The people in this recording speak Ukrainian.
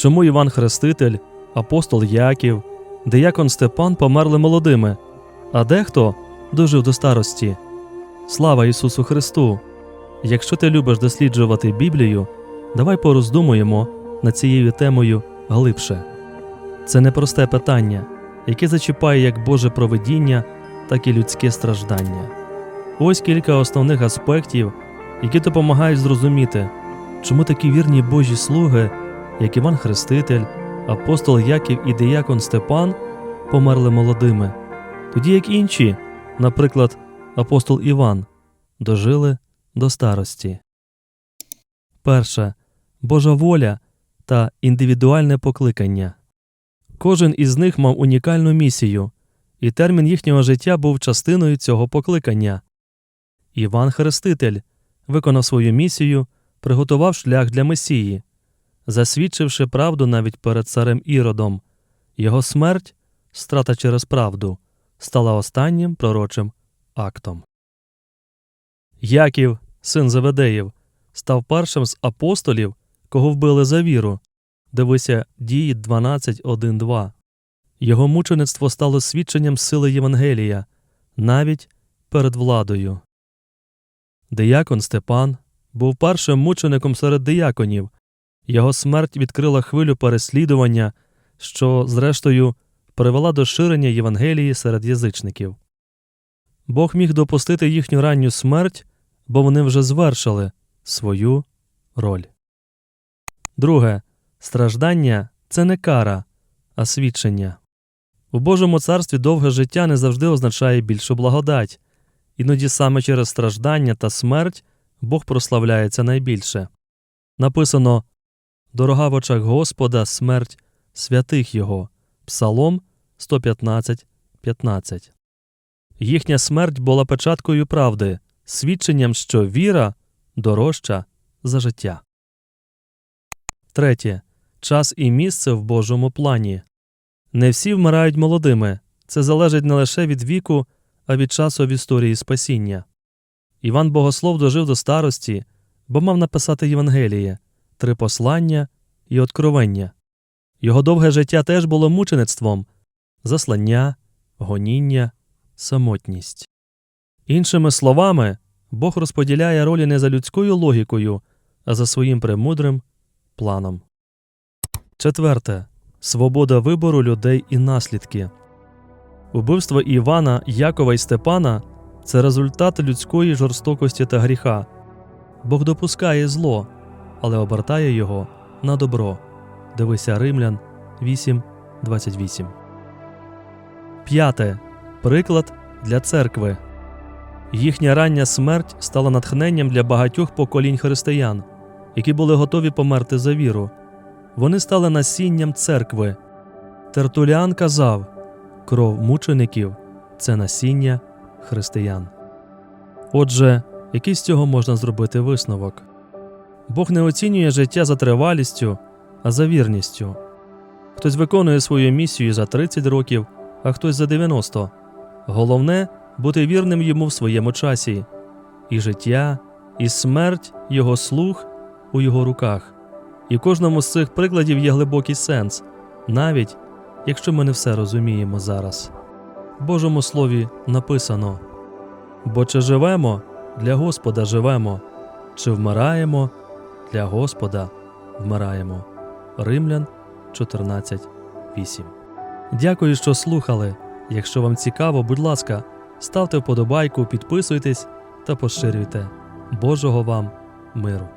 Чому Іван Хреститель, апостол Яків, диякон Степан померли молодими, а дехто дожив до старості? Слава Ісусу Христу! Якщо ти любиш досліджувати Біблію, давай пороздумуємо над цією темою глибше. Це непросте питання, яке зачіпає як Боже провидіння, так і людське страждання. Ось кілька основних аспектів, які допомагають зрозуміти, чому такі вірні Божі слуги, як Іван Хреститель, апостол Яків і диякон Степан, померли молодими, тоді як інші, наприклад, апостол Іван, дожили до старості. Перше Божа воля та індивідуальне покликання. Кожен із них мав унікальну місію, і термін їхнього життя був частиною цього покликання. Іван Хреститель виконав свою місію, приготував шлях для Месії, засвідчивши правду навіть перед царем Іродом. Його смерть, страта через правду, стала останнім пророчим актом. Яків, син Заведеїв, став першим з апостолів, кого вбили за віру. Дивися дії 12.1.2. Його мучеництво стало свідченням сили Євангелія, навіть перед владою. Диякон Степан був першим мучеником серед дияконів. Його смерть відкрила хвилю переслідування, що, зрештою, привела до ширення Євангелії серед язичників. Бог міг допустити їхню ранню смерть, бо вони вже звершили свою роль. Друге. Страждання це не кара, а свідчення. У Божому царстві довге життя не завжди означає більшу благодать, іноді саме через страждання та смерть Бог прославляється найбільше. Написано Дорога в очах Господа смерть святих Його. Псалом 115, 15. Їхня смерть була печаткою правди, свідченням, що віра дорожча за життя. Третє. Час і місце в Божому плані. Не всі вмирають молодими. Це залежить не лише від віку, а від часу в історії спасіння. Іван Богослов дожив до старості, бо мав написати Євангеліє, три послання і откровення. Його довге життя теж було мучеництвом заслання, гоніння, самотність. Іншими словами, Бог розподіляє ролі не за людською логікою, а за своїм премудрим планом. Четверте. Свобода вибору людей і наслідки. Убивство Івана, Якова і Степана це результат людської жорстокості та гріха. Бог допускає зло, але обертає його на добро. Дивися Римлян 8.28. П'яте. Приклад для церкви. Їхня рання смерть стала натхненням для багатьох поколінь християн, які були готові померти за віру. Вони стали насінням церкви. Тертуліан казав кров мучеників це насіння християн. Отже, який з цього можна зробити висновок? Бог не оцінює життя за тривалістю, а за вірністю. Хтось виконує свою місію за 30 років, а хтось за 90. Головне бути вірним йому в своєму часі. І життя, і смерть, його слух у його руках. І кожному з цих прикладів є глибокий сенс, навіть якщо ми не все розуміємо зараз. В Божому Слові написано Бо чи живемо, для Господа живемо, чи вмираємо, для Господа вмираємо. Римлян 14.8 Дякую, що слухали. Якщо вам цікаво, будь ласка, ставте вподобайку, підписуйтесь та поширюйте. Божого вам миру!